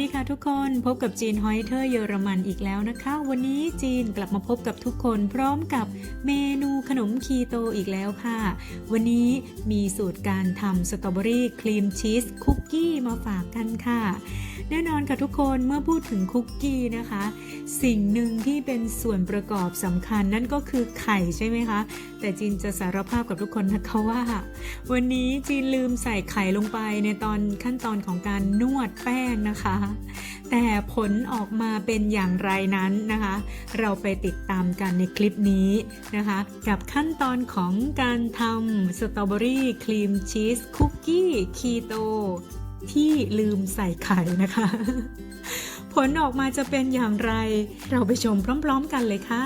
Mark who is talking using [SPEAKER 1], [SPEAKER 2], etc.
[SPEAKER 1] ดีค่ะทุกคนพบกับจีนฮอยเทอร์เยอรมันอีกแล้วนะคะ วันนี้จีนกลับมาพบกับทุกคนพร้อมกับเมนูขนมคีโตอีกแล้วค่ะ วันนี้มีสูตรการทำสตรอเบอรี่ครีมชีสคุกกี้มาฝากกันค่ะ แน่นอนค่ะทุกคนเมื่อพูดถึงคุกกี้นะคะ สิ่งหนึ่งที่เป็นส่วนประกอบสำคัญนั่นก็คือไข่ใช่ไหมคะ แต่จีนจะสารภาพกับทุกคนนะคะว่า วันนี้จีนลืมใส่ไข่ลงไปในตอนขั้นตอนของการนวดแป้งนะคะแต่ผลออกมาเป็นอย่างไรนั้นนะคะ เราไปติดตามกันในคลิปนี้นะคะ กับขั้นตอนของการทำสตรอเบอรี่ครีมชีสคุกกี้คีโตที่ลืมใส่ไข่นะคะ ผลออกมาจะเป็นอย่างไร เราไปชมพร้อมๆกันเลยค่ะ